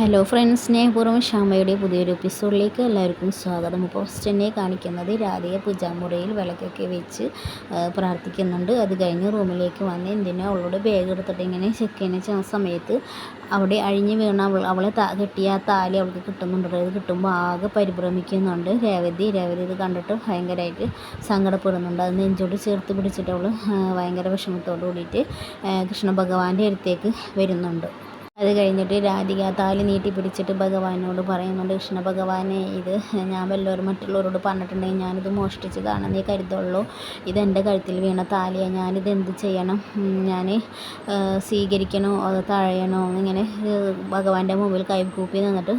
Hello friends സ്നേഹപൂർവം ഷാമയുടെ പുതിയൊരു എപ്പിസോഡിലേക്ക് എല്ലാവർക്കും സ്വാഗതം. ഇപ്പോൾ ഫസ്റ്റ് കാണിക്കുന്നത് രാധയെ പൂജാമുറിയിൽ വിളക്കൊക്കെ വെച്ച് പ്രാർത്ഥിക്കുന്നുണ്ട്. അത് കഴിഞ്ഞ് റൂമിലേക്ക് വന്ന് എന്തിനാ അവളോട് ബാഗ് എടുത്തിട്ട് ഇങ്ങനെ ചെക്ക് ചെയ്യുന്ന സമയത്ത് അവിടെ അഴിഞ്ഞ് വീണ അവൾ അവളെ താ കിട്ടിയ താലി അവൾക്ക് കിട്ടുന്നുണ്ട്. അത് കിട്ടുമ്പോൾ ആകെ പരിഭ്രമിക്കുന്നുണ്ട്. രേവതി രേവതി ഇത് കണ്ടിട്ട് ഭയങ്കരമായിട്ട് സങ്കടപ്പെടുന്നുണ്ട്. അത് നെഞ്ചോട് ചേർത്ത് പിടിച്ചിട്ട് അവൾ ഭയങ്കര വിഷമത്തോടു കൂടിയിട്ട് കൃഷ്ണ ഭഗവാന്റെ അടുത്തേക്ക് വരുന്നുണ്ട്. അത് കഴിഞ്ഞിട്ട് രാധിക താലി നീട്ടി പിടിച്ചിട്ട് ഭഗവാനോട് പറയുന്നുണ്ട് കൃഷ്ണ ഭഗവാനെ ഇത് ഞാൻ വല്ലവരും മറ്റുള്ളവരോട് പറഞ്ഞിട്ടുണ്ടെങ്കിൽ ഞാനിത് മോഷ്ടിച്ചതാണ് നീ കരുതുള്ളൂ. ഇതെന്റെ കഴുത്തിൽ വീണ താലിയാണ് ഞാനിത് എന്ത് ചെയ്യണം? ഞാൻ സ്വീകരിക്കണോ? അത് തഴയണോ? ഇങ്ങനെ ഭഗവാന്റെ മുമ്പിൽ കൈകൂപ്പി നിന്നിട്ട്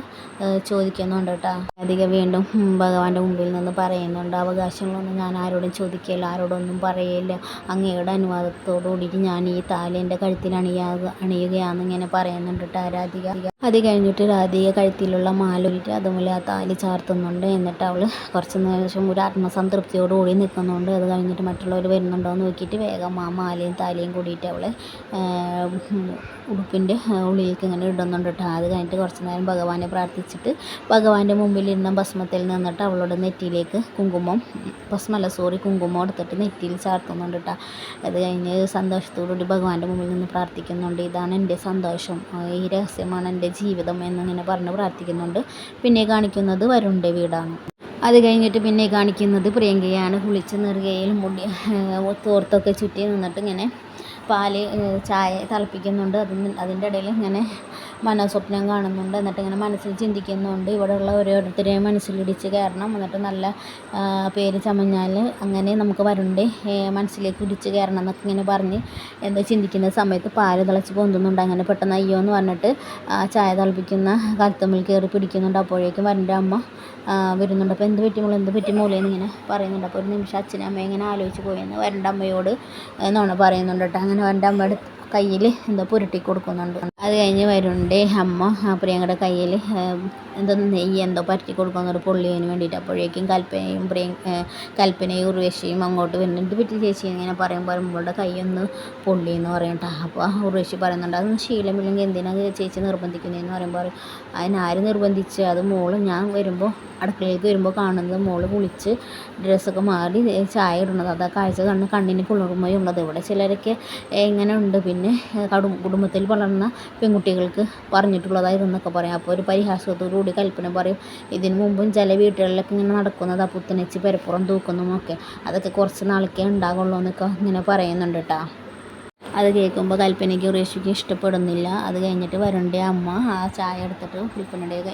ചോദിക്കുന്നുണ്ട് കേട്ടോ. രാധിക വീണ്ടും ഭഗവാന്റെ മുമ്പിൽ നിന്ന് പറയുന്നുണ്ട് അവകാശങ്ങളൊന്നും ഞാൻ ആരോടും ചോദിക്കില്ല ആരോടൊന്നും പറയില്ല അങ്ങയുടെ അനുവാദത്തോടു കൂടിയിട്ട് ഞാൻ ഈ താലി എന്റെ കഴുത്തിൽ അണിയാ അണിയുകയാണെന്ന് ഇങ്ങനെ പറയുന്നുണ്ട് കേട്ടോ രാധിക അത് കഴിഞ്ഞിട്ട് രാധിക കഴുത്തിലുള്ള മാല അതുപോലെ ആ താലി ചാർത്തുന്നുണ്ട്. എന്നിട്ട് അവൾ കുറച്ച് നിമിഷം കൂടി നിൽക്കുന്നുണ്ട്. അത് കഴിഞ്ഞിട്ട് മറ്റുള്ളവർ വരുന്നുണ്ടോ എന്ന് നോക്കിയിട്ട് വേഗം ആ മാലയും താലിയും കൂടിയിട്ട് അവൾ ഉടുപ്പിന്റെ ഉള്ളിലേക്ക് ഇങ്ങനെ ഇടുന്നുണ്ട് കേട്ടോ. അത് കഴിഞ്ഞിട്ട് കുറച്ച് നേരം ഭഗവാനെ പ്രാർത്ഥിച്ചിട്ട് ഭഗവാന്റെ മുമ്പിൽ ഇരുന്ന ഭസ്മത്തിൽ നിന്നിട്ട് അവളുടെ നെറ്റിയിലേക്ക് കുങ്കുമം ഭസ്മല്ല സോറി കുങ്കുമം എടുത്തിട്ട് നെറ്റിയിൽ ചാർത്തുന്നുണ്ട് കേട്ടോ. അത് കഴിഞ്ഞ് സന്തോഷത്തോടുകൂടി ഭഗവാന്റെ മുമ്പിൽ നിന്ന് പ്രാർത്ഥിക്കുന്നുണ്ട്. ഇതാണ് എന്റെ സന്തോഷം. ഈ രഹസ്യമാണ് എന്റെ ജീവിതം എന്നിങ്ങനെ പറഞ്ഞ് പ്രാർത്ഥിക്കുന്നുണ്ട്. പിന്നെ കാണിക്കുന്നത് വരുണിന്റെ വീടാണ്. അത് കഴിഞ്ഞിട്ട് പിന്നെ കാണിക്കുന്നത് പ്രിയങ്കയാണ്. കുളിച്ച് നെറുകയിൽ മുടി തോർത്തൊക്കെ ചുറ്റി നിന്നിട്ട് ഇങ്ങനെ ഏഹ്, ചായ തിളപ്പിക്കുന്നുണ്ട്. അതിന് അതിന്റെ ഇടയിൽ ഇങ്ങനെ മനോസ്വപ്നം കാണുന്നുണ്ട്. എന്നിട്ട് ഇങ്ങനെ മനസ്സിൽ ചിന്തിക്കുന്നുണ്ട്. ഇവിടെയുള്ള ഓരോരുത്തരെയും മനസ്സിലിടിച്ച് കയറണം. എന്നിട്ട് നല്ല പേര് ചമഞ്ഞാൽ അങ്ങനെ നമുക്ക് വരണ്ട് മനസ്സിലേക്ക് ഇടിച്ച് കയറണം എന്നൊക്കെ ഇങ്ങനെ പറഞ്ഞ് എന്താ ചിന്തിക്കുന്ന സമയത്ത് പാൽ തിളച്ച് പൊന്തുന്നുണ്ട്. അങ്ങനെ പെട്ടെന്ന് അയ്യോ എന്ന് പറഞ്ഞിട്ട് ചായ തിളപ്പിക്കുന്ന കലത്തമ്മിൽ കയറി പിടിക്കുന്നുണ്ട്. അപ്പോഴേക്കും വരണ്ട അമ്മ വരുന്നുണ്ട്. അപ്പോൾ എന്ത് പറ്റി മോളെ? എന്ത് പറ്റി മോളെ? എന്നിങ്ങനെ പറയുന്നുണ്ട്. അപ്പോൾ ഒരു നിമിഷം അച്ഛനും അമ്മയും ഇങ്ങനെ ആലോചിച്ച് പോയെന്ന് വരന്റെ അമ്മയോട് എന്നാണ് പറയുന്നുണ്ട് കേട്ടോ. അങ്ങനെ വരന്റെ അമ്മയുടെ കയ്യിൽ എന്തോ പുരട്ടി കൊടുക്കുന്നുണ്ട്. അത് കഴിഞ്ഞ് വരുന്നുണ്ട് അമ്മ. പ്രിയങ്കയുടെ കയ്യിൽ എന്തോ നെയ്യ് എന്തോ പരറ്റി കൊടുക്കുന്നുണ്ട് പൊള്ളിയതിന് വേണ്ടിയിട്ട്. അപ്പോഴേക്കും കൽപ്പനയും പ്രിയ കൽപ്പനയും ഉർവശിയും അങ്ങോട്ട് വരുന്നുണ്ട് വീട്ടിൽ ചേച്ചി? ഇങ്ങനെ പറയുമ്പോൾ കൈ കൈയൊന്ന് പൊള്ളി എന്ന് പറയുന്നുണ്ട് അപ്പോൾ ഉർവശി പറയുന്നുണ്ട് അതൊന്ന് ശീലമില്ലെങ്കിൽ എന്തിനാണ് ചേച്ചി നിർബന്ധിക്കുന്നതെന്ന് പറയുമ്പോൾ പറയും അതിനാര് നിർബന്ധിച്ച്? അത് മോൾ ഞാൻ വരുമ്പോൾ അടുക്കളയിലേക്ക് വരുമ്പോൾ കാണുന്നത് മോൾ കുളിച്ച് ഡ്രസ്സൊക്കെ മാറി ചായ ഇടുന്നത്. അതാ കാഴ്ച കണ്ണ് കണ്ണിന് കുളിർമയുള്ളത് ഇവിടെ ചിലരൊക്കെ എങ്ങനെ ഉണ്ട് പിന്നെ ഏ, കടും കുടുംബത്തിൽ വളർന്ന പെൺകുട്ടികൾക്ക് പറഞ്ഞിട്ടുള്ളതായിരുന്നൊക്കെ പറയാം. അപ്പോൾ ഒരു പരിഹാസത്തോടുകൂടി കൽപ്പന പറയും. ഇതിനു മുമ്പും ചില വീട്ടുകളിലൊക്കെ ഇങ്ങനെ നടക്കുന്നത് പുത്തനച്ചി പെരപ്പുറം തൂക്കുന്നതുമൊക്കെ അതൊക്കെ കുറച്ച് നാളൊക്കെ ഉണ്ടാകുള്ളൂ എന്നൊക്കെ ഇങ്ങനെ പറയുന്നുണ്ട് കേട്ടോ. അത് കേൾക്കുമ്പോൾ കൽപ്പനയ്ക്ക് ഉറേഷിക്ക് ഇഷ്ടപ്പെടുന്നില്ല. അത് കഴിഞ്ഞിട്ട് വരണ്ടേ അമ്മ ആ ചായ എടുത്തിട്ട് ഫിലിപ്പനയുടെ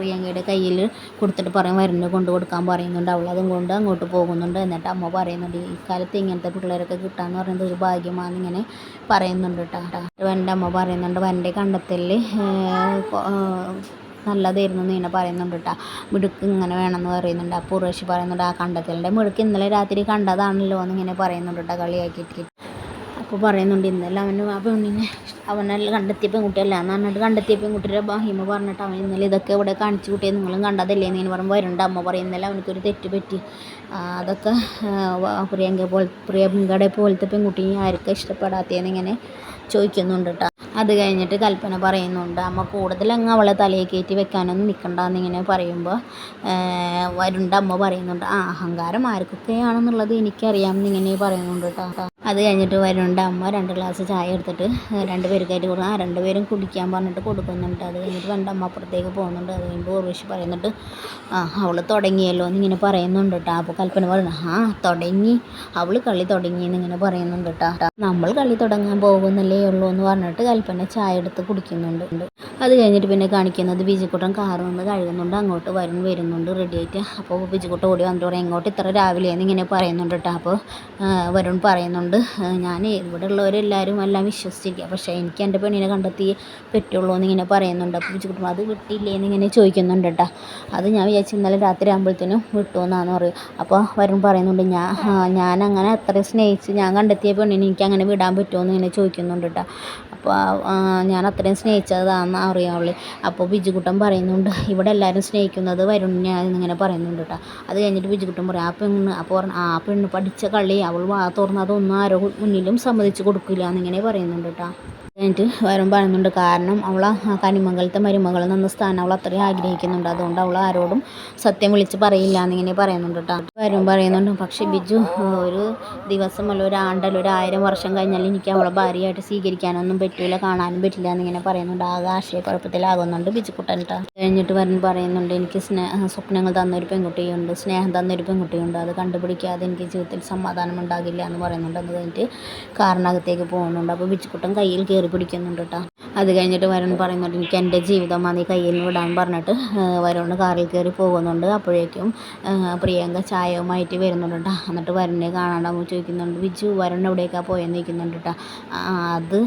പ്രിയങ്കയുടെ കയ്യിൽ കൊടുത്തിട്ട് പറയും വരുന്ന കൊണ്ട് കൊടുക്കാൻ പറയുന്നുണ്ട് അവൾ അതും കൊണ്ട് അങ്ങോട്ട് പോകുന്നുണ്ട്. എന്നിട്ട് അമ്മ പറയുന്നുണ്ട് ഈ കാലത്ത് ഇങ്ങനത്തെ പിള്ളേരൊക്കെ കിട്ടാന്ന് പറയുന്നത് ഒരു ഭാഗ്യമാണെന്ന് ഇങ്ങനെ പറയുന്നുണ്ട് കേട്ടോ എന്റെ അമ്മ പറയുന്നുണ്ട് വന്റെ കണ്ടെത്തലിൽ നല്ലതായിരുന്നു എന്ന് ഇങ്ങനെ പറയുന്നുണ്ട് കേട്ടോ മിടുക്ക് ഇങ്ങനെ വേണമെന്ന് പറയുന്നുണ്ട്. അപ്പോൾ ഉറേഷി പറയുന്നുണ്ട് ആ കണ്ടെത്തലിന്റെ മിടുക്ക് ഇന്നലെ രാത്രി കണ്ടതാണല്ലോ എന്ന് ഇങ്ങനെ പറയുന്നുണ്ട് കേട്ടോ കളിയാക്കിയിട്ട്. അപ്പോൾ പറയുന്നുണ്ട് ഇന്നലെ അവന് ആ പെണ്ണിനെ അവനെല്ലാം കണ്ടെത്തിയ പെൺകുട്ടിയല്ല. എന്ന് പറഞ്ഞിട്ട് കണ്ടെത്തിയ പെൺകുട്ടിയുടെ ബാഹിമ പറഞ്ഞിട്ട് അവൻ ഇന്നലെ ഇതൊക്കെ ഇവിടെ കാണിച്ചു കൂട്ടിയത് നിങ്ങളും കണ്ടതല്ലേ എന്ന് പറയുമ്പോൾ വരണ്ട അമ്മ പറയും. ഇന്നലെ അവനക്കൊരു തെറ്റ് പറ്റി. അതൊക്കെ പ്രിയങ്ക പോലെ പ്രിയങ്കയുടെ പോലത്തെ പെൺകുട്ടി ആർക്കും ഇഷ്ടപ്പെടാത്തതെന്ന് ഇങ്ങനെ ചോദിക്കുന്നുണ്ട് കേട്ടോ അത് കഴിഞ്ഞിട്ട് കൽപ്പന പറയുന്നുണ്ട് അമ്മ കൂടുതൽ അങ്ങ് അവളെ തലയിൽ കയറ്റി വെക്കാനൊന്നും നിൽക്കണ്ടെന്ന് ഇങ്ങനെ പറയുമ്പോൾ വരുണ്ട അമ്മ പറയുന്നുണ്ട്. ആ അഹങ്കാരം ആർക്കൊക്കെയാണെന്നുള്ളത് എനിക്കറിയാമെന്ന് ഇങ്ങനെ പറയുന്നുണ്ട് കേട്ടോ അത് കഴിഞ്ഞിട്ട് വരുന്നുണ്ട് അമ്മ രണ്ട് ഗ്ലാസ് ചായ എടുത്തിട്ട് രണ്ട് പേർക്കായിട്ട് കൊടുക്കും ആ രണ്ട് പേരും കുടിക്കാൻ പറഞ്ഞിട്ട് കൊടുക്കുന്നുണ്ട്. അത് കഴിഞ്ഞിട്ട് രണ്ട് അമ്മ അപ്പുറത്തേക്ക് പോകുന്നുണ്ട്. അത് കഴിയുമ്പോൾ ഉർവശി പറയുന്നുണ്ട് ആ അവൾ തുടങ്ങിയല്ലോ എന്നിങ്ങനെ പറയുന്നുണ്ട് കേട്ടോ അപ്പോൾ കൽപ്പന പറയുന്നു ആ തുടങ്ങി. അവൾ കളി തുടങ്ങി എന്നിങ്ങനെ പറയുന്നുണ്ട് കേട്ടോ നമ്മൾ കളി തുടങ്ങാൻ പോകുന്നല്ലേ ഉള്ളൂ എന്ന് പറഞ്ഞിട്ട് കൽപ്പന ചായ എടുത്ത് കുടിക്കുന്നുണ്ട്. അത് കഴിഞ്ഞിട്ട് പിന്നെ കാണിക്കുന്നത് ബിജിക്കുട്ടൻ കാറ് നിന്ന് കഴുകുന്നുണ്ട്. അങ്ങോട്ട് വരും വരുന്നുണ്ട് റെഡി ആയിട്ട്. അപ്പോൾ ബിജിക്കുട്ടൻ ഓടി വന്നിട്ട് പറയും ഇങ്ങോട്ട് ഇത്ര രാവിലെ ഇങ്ങനെ പറയുന്നുണ്ട് കേട്ടോ അപ്പോൾ വരുൺ പറയുന്നുണ്ട് ആ, ഞാൻ ഇവിടെ ഉള്ളവരെല്ലാവരും എല്ലാം വിശ്വസിച്ചിരിക്കുക പക്ഷേ എനിക്ക് എന്റെ പെണ്ണിനെ കണ്ടെത്തി പറ്റുള്ളൂ എന്നിങ്ങനെ പറയുന്നുണ്ട്. അപ്പോൾ ബിജിക്കുട്ടൻ അത് വിട്ടില്ലേ? എന്നിങ്ങനെ ചോദിക്കുന്നുണ്ട് കേട്ടോ. അത് ഞാൻ വിചാരിച്ചു ഇന്നലെ രാത്രി ആകുമ്പോഴത്തേനും വിട്ടു എന്നാന്ന് പറയും. അപ്പോൾ വരും പറയുന്നുണ്ട് ഞാൻ ഞാൻ അങ്ങനെ അത്ര സ്നേഹിച്ച് ഞാൻ കണ്ടെത്തിയ പെണ്ണിനെ എനിക്ക് അങ്ങനെ വിടാൻ പറ്റുമോ? എന്ന് ഇങ്ങനെ ചോദിക്കുന്നുണ്ട് കേട്ടോ. അപ്പോൾ ഞാൻ അത്രയും സ്നേഹിച്ചതാണെന്ന് അറിയാവുള്ളൂ. അപ്പോൾ ബിജുകുട്ടൻ പറയുന്നുണ്ട് ഇവിടെ എല്ലാവരും സ്നേഹിക്കുന്നത് വരുണിനെ എന്നിങ്ങനെ പറയുന്നുണ്ട് കേട്ടോ അത് കഴിഞ്ഞിട്ട് ബിജുകുട്ടൻ പറയും ആ പെണ്ണ് അപ്പോൾ പറഞ്ഞു ആ പെണ്ണ് പഠിച്ച കളി അവൾ വാ തുറന്നതൊന്നും ആരോ മുന്നിലും സമ്മതിച്ച് കൊടുക്കില്ല എന്നിങ്ങനെ പറയുന്നുണ്ട് കേട്ടോ എന്നിട്ട് വരും പറയുന്നുണ്ട് കാരണം അവൾ കനിമംഗലത്തെ മരുമകൾ നിന്ന് സ്ഥാനം അവൾ അത്രയും ആഗ്രഹിക്കുന്നുണ്ട്. അതുകൊണ്ട് അവൾ ആരോടും സത്യം വിളിച്ച് പറയില്ല എന്നിങ്ങനെ പറയുന്നുണ്ട് കേട്ടോ വരും പറയുന്നുണ്ട് പക്ഷേ ബിജു ഒരു ദിവസം അല്ല ഒരു ആണ്ടല്ല ഒരു ആയിരം വർഷം കഴിഞ്ഞാൽ എനിക്ക് അവളെ ഭാര്യയായിട്ട് സ്വീകരിക്കാനൊന്നും പറ്റില്ല കാണാനും പറ്റില്ല എന്നിങ്ങനെ പറയുന്നുണ്ട്. ആകെ ആശയക്കുഴപ്പത്തിലാകുന്നുണ്ട് ബിജുക്കുട്ടൻ കേട്ടോ കഴിഞ്ഞിട്ട് വരും പറയുന്നുണ്ട് എനിക്ക് സ്നേഹ സ്വപ്നങ്ങൾ തന്നൊരു പെൺകുട്ടിയുണ്ട് സ്നേഹം തന്നൊരു പെൺകുട്ടിയുണ്ട്. അത് കണ്ടുപിടിക്കാതെ എനിക്ക് ജീവിതത്തിൽ സമാധാനം ഉണ്ടാകില്ല എന്ന് പറയുന്നുണ്ട്. അത് കഴിഞ്ഞിട്ട് കാറിനകത്തേക്ക് പോകുന്നുണ്ട്. അപ്പോൾ ബിജുക്കുട്ടൻ കയ്യിൽ കയറി പിടിക്കുന്നുണ്ട് കേട്ടോ അത് കഴിഞ്ഞിട്ട് വരുൺ പറയുന്നുണ്ട് എനിക്ക് എന്റെ ജീവിതം നീ കയ്യിൽ വിടാൻ പറഞ്ഞിട്ട്. വരുൺ കാറിൽ കയറി പോകുന്നുണ്ട്. അപ്പോഴേക്കും പ്രിയങ്ക ചായവുമായിട്ട് വരുന്നുണ്ട് കേട്ടോ എന്നിട്ട് വരുണിനെ കാണാണ്ടാകുമ്പോൾ ചോദിക്കുന്നുണ്ട് വിജു വരുൺ എവിടേക്കാണ് പോയെന്ന്? ചോദിക്കുന്നുണ്ട് കേട്ടോ അത്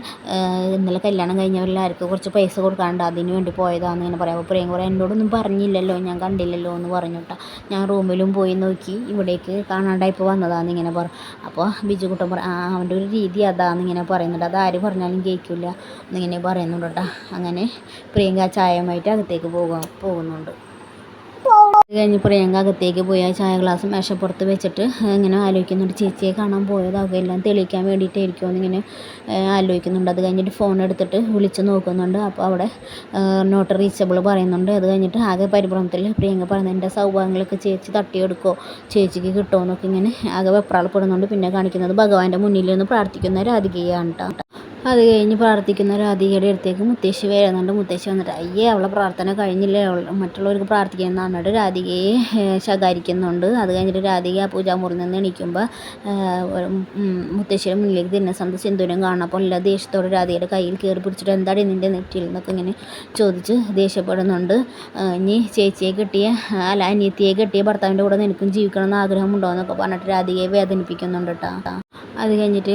ഇന്നലെ കല്യാണം കഴിഞ്ഞവരെല്ലാവർക്കും കുറച്ച് പൈസ കൊടുക്കാണ്ട് അതിന് വേണ്ടി പോയതാണെന്ന് ഇങ്ങനെ പറയാം. അപ്പോൾ പ്രിയങ്ക പറയാം എന്നോടൊന്നും പറഞ്ഞില്ലല്ലോ ഞാൻ കണ്ടില്ലല്ലോ എന്ന് പറഞ്ഞു കേട്ടോ ഞാൻ റൂമിലും പോയി നോക്കി ഇവിടേക്ക് കാണാണ്ടായിപ്പോൾ വന്നതാണെന്ന് ഇങ്ങനെ പറഞ്ഞു അപ്പോൾ ബിജു കുട്ടൻ പറ അവന്റെ ഒരു രീതി അതാണെന്ന് ഇങ്ങനെ പറയുന്നുണ്ട്. അത് ആര് പറഞ്ഞാലും കേൾക്കില്ല എന്നിങ്ങനെ പറയുന്നുണ്ട് കേട്ടോ. അങ്ങനെ പ്രിയങ്ക ചായയുമായിട്ട് അകത്തേക്ക് പോകാൻ പോകുന്നുണ്ട്. കഴിഞ്ഞ് പ്രിയങ്ക അകത്തേക്ക് പോയി ആ ചായ ഗ്ലാസ് മേശപ്പുറത്ത് വെച്ചിട്ട് ഇങ്ങനെ ആലോചിക്കുന്നുണ്ട്. ചേച്ചിയെ കാണാൻ പോയതാകും. എല്ലാം തെളിയിക്കാൻ വേണ്ടിയിട്ടായിരിക്കും എന്നിങ്ങനെ ആലോചിക്കുന്നുണ്ട്. അത് കഴിഞ്ഞിട്ട് ഫോൺ എടുത്തിട്ട് വിളിച്ച് നോക്കുന്നുണ്ട്. അപ്പോൾ അവിടെ നോട്ട് റീച്ചബിൾ പറയുന്നുണ്ട്. അത് കഴിഞ്ഞിട്ട് ആകെ പരിഭ്രമത്തിൽ പ്രിയങ്ക പറയുന്നത് എന്റെ സൗഭാഗ്യങ്ങളൊക്കെ ചേച്ചി തട്ടിയെടുക്കുമോ ചേച്ചിക്ക് കിട്ടുമോ? എന്നൊക്കെ ഇങ്ങനെ ആകെ വെപ്രാളപ്പെടുന്നുണ്ട്. പിന്നെ കാണിക്കുന്നത് ഭഗവാന്റെ മുന്നിൽ നിന്ന് പ്രാർത്ഥിക്കുന്ന രാധികയാണ് കേട്ടോ. അത് കഴിഞ്ഞ് പ്രാർത്ഥിക്കുന്ന രാധികയുടെ അടുത്തേക്ക് മുത്തശ്ശി വരുന്നുണ്ട്. മുത്തശ്ശി വന്നിട്ട് അയ്യേ അവളെ പ്രാർത്ഥന കഴിഞ്ഞില്ലേ? മറ്റുള്ളവർക്ക് പ്രാർത്ഥിക്കുന്ന പറഞ്ഞിട്ട് രാധികയെ ശകാരിക്കുന്നുണ്ട്. അത് കഴിഞ്ഞിട്ട് രാധിക ആ പൂജാമുറിയിൽ നിന്ന് എണീക്കുമ്പോൾ മുത്തശ്ശിയുടെ മുന്നിലേക്ക് തിരുന്ന സമയത്ത് സിന്ദൂരം അപ്പോൾ എല്ലാ ദേഷ്യത്തോടെ രാധികയുടെ കയ്യിൽ കയറി പിടിച്ചിട്ട് എന്താണ് നിന്റെ നെറ്റിയിൽ എന്നൊക്കെ ഇങ്ങനെ ചോദിച്ച് ദേഷ്യപ്പെടുന്നുണ്ട്? ഇനി ചേച്ചിയെ കിട്ടിയ അല്ല അനിയത്തിയെ കിട്ടിയ ഭർത്താവിന്റെ കൂടെ നിനക്കും ജീവിക്കണം എന്ന് ആഗ്രഹമുണ്ടോ? എന്നൊക്കെ പറഞ്ഞിട്ട് രാധികയെ വേദനിപ്പിക്കുന്നുണ്ട് കേട്ടോ അത് കഴിഞ്ഞിട്ട്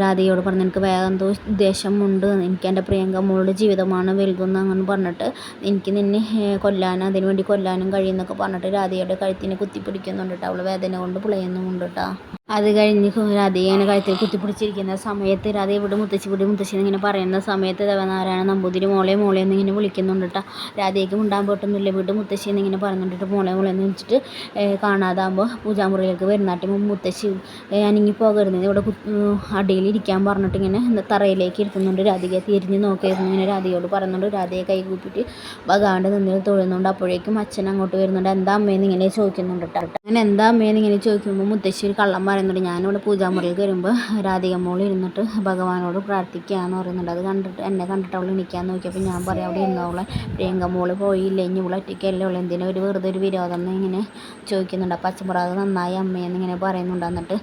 രാധികയോട് പറഞ്ഞു എനിക്ക് വേറെ എന്തോ ദേഷ്യമുണ്ട്. എനിക്ക് എന്റെ പ്രിയങ്ക മോളുടെ ജീവിതമാണ് വലുതെന്ന് അങ്ങനെ പറഞ്ഞിട്ട് എനിക്ക് നിന്നെ കൊല്ലാനും അതിന് വേണ്ടി കൊല്ലാനും കഴിയുമെന്നൊക്കെ പറഞ്ഞിട്ട് രാധികയുടെ കഴുത്തിനെ കുത്തിപ്പിടിക്കുന്നുണ്ട് കേട്ടോ അവൾ വേദന കൊണ്ട് പുളയുന്നുമുണ്ട് കേട്ടോ അത് കഴിഞ്ഞ് രാധിക കഴുത്തിൽ കുത്തിപ്പിടിച്ചിരിക്കുന്ന സമയത്ത് രാധ ഇവിടെ മുത്തശ്ശി ഇവിടെ മുത്തശ്ശി എന്നിങ്ങനെ പറയുന്ന സമയത്ത് ദേവനാരായണ നമ്പൂതിരി മോളെ മോളെ എന്നിങ്ങനെ വിളിക്കുന്നുണ്ട് കേട്ടോ രാധയ്ക്ക് മുണ്ടാൻ പോട്ടൊന്നുമില്ല വീട് മുത്തശ്ശി എന്നിങ്ങനെ പറഞ്ഞിട്ട് മോളെ മോളെ എന്ന് വെച്ചിട്ട് കാണാതാകുമ്പോൾ പൂജാമുറിയിലേക്ക് വരുന്നാട്ടി മുത്തശ്ശി അനങ്ങി പോകരുന്നത് ഇവിടെ അടിയിൽ ഇരിക്കാൻ പറഞ്ഞിട്ട് ഇങ്ങനെ തറയിലേക്ക് ഇരുത്തുന്നുണ്ട്. രാധിക തിരിഞ്ഞ് നോക്കിയിരുന്നു. ഇങ്ങനെ രാധികയോട് പറയുന്നുണ്ട്. രാധയെ കൈ കൂപ്പിയിട്ട് ഭഗവാന്റെ നിന്നിൽ തൊഴുന്നുണ്ട്. അപ്പോഴേക്കും അച്ഛൻ അങ്ങോട്ട് വരുന്നുണ്ട്. എന്താ അമ്മയെന്ന് ഇങ്ങനെ ചോദിക്കുന്നുണ്ട് കേട്ടോ. അങ്ങനെ എന്താ അമ്മയെന്ന് ഇങ്ങനെ ചോദിക്കുമ്പോൾ മുത്തശ്ശി ഒരു കള്ളം പറയുന്നുണ്ട്. ഞാനിവിടെ പൂജാമുറിയിൽ കയറുമ്പോൾ രാധിക മോൾ ഇരുന്നിട്ട് ഭഗവാനോട് പ്രാർത്ഥിക്കുകയെന്ന് പറയുന്നുണ്ട്. അത് കണ്ടിട്ട് എന്നെ കണ്ടിട്ട് അവൾ എണീക്കാൻ നോക്കിയപ്പോൾ ഞാൻ പറയാം അവിടെ ഇരുന്നവളെ പ്രിയങ്ക മോൾ പോയില്ല? ഇനി ഇവിടെ ഒറ്റയ്ക്കല്ലേ ഉള്ളൂ. എന്തിനാ ഒരു വെറുതെ ഒരു വിരോധം? എന്ന് ഇങ്ങനെ ചോദിക്കുന്നുണ്ട്. അപ്പം അച്ഛൻ നന്നായി അമ്മയെന്ന് ഇങ്ങനെ പറയുന്നുണ്ട്. എന്നിട്ട്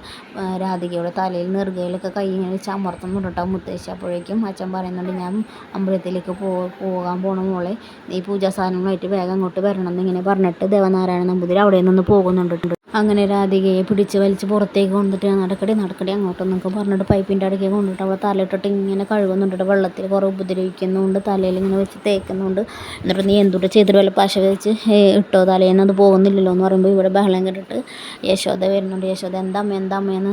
രാധികയുടെ തലയിൽ നെറുകയിലൊക്കെ കൈ ഇങ്ങനെ ചമർത്തുന്നുണ്ട് കേട്ടോ മുത്തശ്ശി. അപ്പോഴേക്കും അച്ഛൻ പറയുന്നുണ്ട് ഞാൻ അമ്പലത്തിലേക്ക് പോകാൻ പോണ മോളെ. നീ പൂജാ സാധനങ്ങളായിട്ട് വേഗം അങ്ങോട്ട് വരണം എന്നിങ്ങനെ പറഞ്ഞിട്ട് ദേവനാരായണ നമ്പൂതിരി അവിടെ നിന്ന് പോകുന്നുണ്ട്. അങ്ങനെ രാധികയെ പിടിച്ച് വലിച്ച് പുറത്തേക്ക് കൊണ്ടിട്ട് നടക്കടി നടക്കടി അങ്ങോട്ടെന്നൊക്കെ പറഞ്ഞിട്ട് പൈപ്പിന്റെ അടുക്കെ കൊണ്ടിട്ട് അവളെ തലയിട്ടിട്ട് ഇങ്ങനെ കഴുകുന്നുണ്ട് വെള്ളത്തിൽ കുറേ ഉപദ്രവിക്കുന്നുണ്ട് തലയിൽ ഇങ്ങനെ വെച്ച് തേക്കുന്നുണ്ട്. എന്നിട്ട് നീ എന്തുകൊണ്ട് ചെയ്തിട്ട് വല്ല പശ വെച്ച് ഇട്ടോ തലേന്ന് അത് പോകുന്നില്ലല്ലോ എന്ന് പറയുമ്പോൾ ഇവിടെ ബഹളം കേട്ടിട്ട് യശോദ വരുന്നുണ്ട്. യശോദ എന്താ അമ്മ എന്താ അമ്മയെന്ന്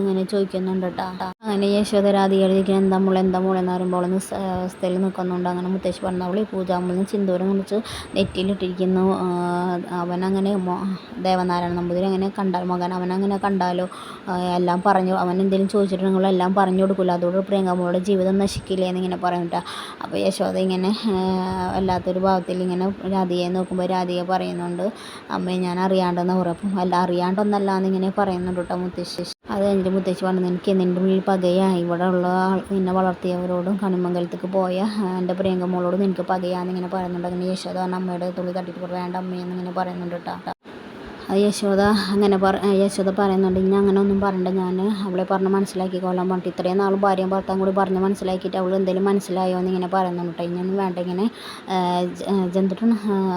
ഇങ്ങനെ ചോദിക്കുന്നുണ്ട് കേട്ടോ. അങ്ങനെ യശോദ രാധികയുടെ ചോദിക്കുന്നത് എന്താ മോളെ എന്താ മോളെ എന്ന് പറയുമ്പോൾ സ്ഥലത്ത് നിൽക്കുന്നുണ്ട് അങ്ങനെ മുത്തേശ് പറഞ്ഞ ഈ പൂജാമ്പളിന് ചിന്തൂരം കുറിച്ച് നെറ്റിയിലിട്ടിരിക്കുന്നു. അവനങ്ങനെ ദേവനാരായണ നമ്പൂതിരി അങ്ങനെ കണ്ടാൽ മകൻ അവനങ്ങനെ കണ്ടാലോ? എല്ലാം പറഞ്ഞു. അവൻ എന്തെങ്കിലും ചോദിച്ചിട്ടുണ്ടെങ്കിൽ എല്ലാം പറഞ്ഞു കൊടുക്കില്ല അതോട് പ്രിയങ്കമ്മയുടെ ജീവിതം നശിക്കില്ലേ എന്നിങ്ങനെ പറഞ്ഞിട്ടാ അപ്പോൾ യശോദ ഇങ്ങനെ വല്ലാത്തൊരു ഭാവത്തിൽ ഇങ്ങനെ രാധികയെ നോക്കുമ്പോൾ രാധിക പറയുന്നുണ്ട് അമ്മയെ ഞാൻ അറിയാണ്ടെന്ന് പറയും അല്ല അറിയാണ്ടൊന്നല്ല എന്നിങ്ങനെ പറയുന്നുണ്ട് കേട്ടോ മുത്തശ്ശി. അത് കഴിഞ്ഞിട്ട് മുത്തശ്ശി പറഞ്ഞു എനിക്ക് നിന്റെ ഉള്ളിൽ പകയായി ഇവിടെ ഉള്ള എന്നെ വളർത്തിയവരോടും കണിമംഗലത്തേക്ക് പോയ. എന്റെ പ്രിയങ്കമ്മോളോടും എനിക്ക് പകയാന്നിങ്ങനെ പറയുന്നുണ്ട്. അങ്ങനെ യശോദ അമ്മയുടെ തുള്ളി തട്ടിട്ട് വേണ്ട അമ്മയെന്നിങ്ങനെ പറയുന്നുണ്ട് കേട്ടോ യശോദ അങ്ങനെ പറ യശോദ പറയുന്നുണ്ട് ഇനി അങ്ങനെ ഒന്നും പറയണ്ട ഞാൻ അവളെ പറഞ്ഞ് മനസ്സിലാക്കിക്കോളാൻ പറഞ്ഞിട്ട് ഇത്രയും നാൾ ഭാര്യയും ഭർത്താവും കൂടി പറഞ്ഞ് മനസ്സിലാക്കിയിട്ട് അവൾ എന്തെങ്കിലും മനസ്സിലായോ എന്ന് ഇങ്ങനെ പറയുന്നുണ്ട് കേട്ടോ. ഇനിയൊന്നും വേണ്ട ഇങ്ങനെ ജന്തുട്ടൻ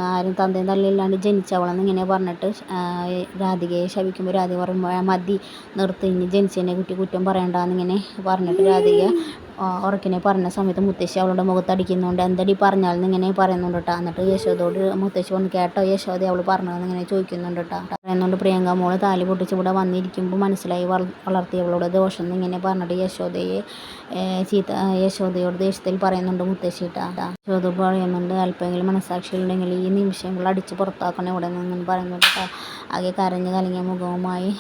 ആരും തന്തയും തള്ളിയില്ലാണ്ട് ജനിച്ചവളെന്ന് ഇങ്ങനെ പറഞ്ഞിട്ട് രാധികയെ ശവിക്കുമ്പോൾ രാധിക പറയുമ്പോൾ മതി നിർത്തി ഇനി ജനിച്ചതിനെ കുറ്റി കുറ്റം പറയണ്ടെന്നിങ്ങനെ പറഞ്ഞിട്ട് രാധിക ഉറക്കിനെ പറഞ്ഞ സമയത്ത് മുത്തശ്ശി അവളുടെ മുഖത്തടിക്കുന്നുണ്ട് എന്തടി പറഞ്ഞാലും ഇങ്ങനെ പറയുന്നുണ്ട് കേട്ടോ എന്നിട്ട് യശോദോട് മുത്തശ്ശി വന്ന് കേട്ടോ യശോദ അവൾ പറഞ്ഞതെന്ന് ഇങ്ങനെ ചോദിക്കുന്നുണ്ട് കേട്ടോ പറയുന്നുണ്ട് പ്രിയങ്ക മോൾ താലി പൊട്ടിച്ച് ഇവിടെ വന്നിരിക്കുമ്പോൾ മനസ്സിലായി വളർത്തിയവളുടെ ദോഷം എന്ന് ഇങ്ങനെ പറഞ്ഞിട്ട് യശോദയെ ചീത്ത യശോദയോട് ദേഷ്യത്തിൽ പറയുന്നുണ്ട് മുത്തശ്ശി കേട്ടോ യശോദ പറയുന്നുണ്ട് അല്പമെങ്കിലും മനസ്സാക്ഷിയുണ്ടെങ്കിൽ ഈ നിമിഷങ്ങൾ അടിച്ച് പുറത്താക്കണം ഇവിടെ നിന്ന് പറയുന്നുണ്ട് കേട്ടോ ആകെ കരഞ്ഞ് കലങ്ങിയ മുഖവുമായി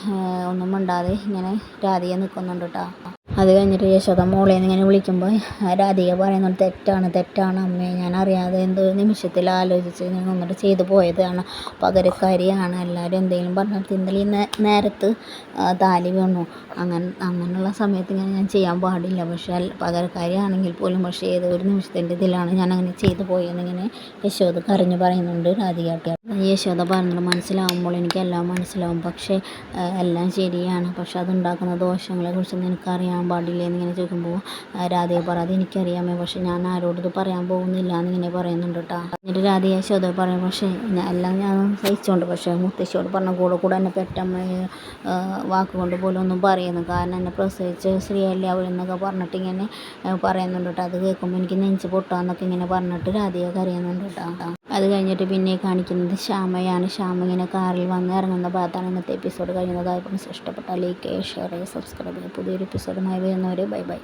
ഒന്നും മിണ്ടാതെ ഇങ്ങനെ രാധിയെ നിൽക്കുന്നുണ്ട് കേട്ടോ അത് കഴിഞ്ഞിട്ട് യശോദ മോളെ ഇങ്ങനെ വിളിക്കുമ്പോൾ രാധിക പറയുന്നുണ്ട് തെറ്റാണ് തെറ്റാണ് അമ്മേ. ഞാൻ അറിയാതെ എന്തോ നിമിഷത്തിൽ ആലോചിച്ച് ഞാൻ വന്നിട്ട് ചെയ്തു പോയതാണ്. പകരക്കാരിയാണ്. എല്ലാവരും എന്തെങ്കിലും പറഞ്ഞിട്ട് ഇന്നലെ ഈ നേരത്ത് താലി വീണു. അങ്ങനെ അങ്ങനെയുള്ള സമയത്ത് ഇങ്ങനെ ഞാൻ ചെയ്യാൻ പാടില്ല. പക്ഷെ പകരക്കാരിയാണെങ്കിൽ പോലും പക്ഷേ ഏതോ ഒരു നിമിഷത്തിന്റെ ഇതിലാണ് ഞാൻ അങ്ങനെ ചെയ്തു പോയെന്നിങ്ങനെ യശോദ കരഞ്ഞു പറയുന്നുണ്ട്. രാധികാട്ടി യശോദ പറഞ്ഞത് മനസ്സിലാവുമ്പോൾ എനിക്കെല്ലാം മനസ്സിലാവും. പക്ഷേ എല്ലാം ശരിയാണ്. പക്ഷെ അതുണ്ടാക്കുന്ന ദോഷങ്ങളെ കുറിച്ചൊന്നും എനിക്കറിയാൻ പാടില്ല എന്നിങ്ങനെ ചോദിക്കുമ്പോൾ രാധയെ പറ എനിക്കറിയാമേ. പക്ഷെ ഞാൻ ആരോടും ഇത് പറയാൻ പോകുന്നില്ല എന്നിങ്ങനെ പറയുന്നുണ്ട് കേട്ടോ. എന്നിട്ട് രാധയെ യശോദ പറയും പക്ഷേ എല്ലാം ഞാൻ സഹിച്ചുകൊണ്ട് പക്ഷേ മുത്തശ്ശിയോട് പറഞ്ഞ കൂടെ കൂടെ എന്നെ പെറ്റമ്മയെ ആ, വാക്കുകൊണ്ട് പോലും ഒന്നും പറയുന്നു. കാരണം എന്നെ പ്രസവിച്ച സ്ത്രീയല്ലേ അവരെന്നൊക്കെ പറഞ്ഞിട്ട് ഇങ്ങനെ പറയുന്നുണ്ട് കേട്ടോ. അത് കേൾക്കുമ്പോൾ എനിക്ക് നെഞ്ച് പൊട്ടാന്നൊക്കെ ഇങ്ങനെ പറഞ്ഞിട്ട് രാധയൊക്കെ കരയുന്നുണ്ട് കേട്ടോ. അത് കഴിഞ്ഞിട്ട് പിന്നെ കാണിക്കുന്നത് ശ്യാമയാണ്. ശ്യാമ ഇങ്ങനെ കാറിൽ വന്ന് ഇറങ്ങുന്ന ഭാഗത്താണ് ഇന്നത്തെ എപ്പിസോഡ് കഴിയുന്നത് അപ്പോൾ ഇഷ്ടപ്പെട്ടാൽ ലൈക്ക് ചെയ്യുക ഷെയർ ചെയ്യുക. സബ്സ്ക്രൈബ് ചെയ്യുക പുതിയൊരു എപ്പിസോഡുമായി വരുന്നവർ ബൈ ബൈ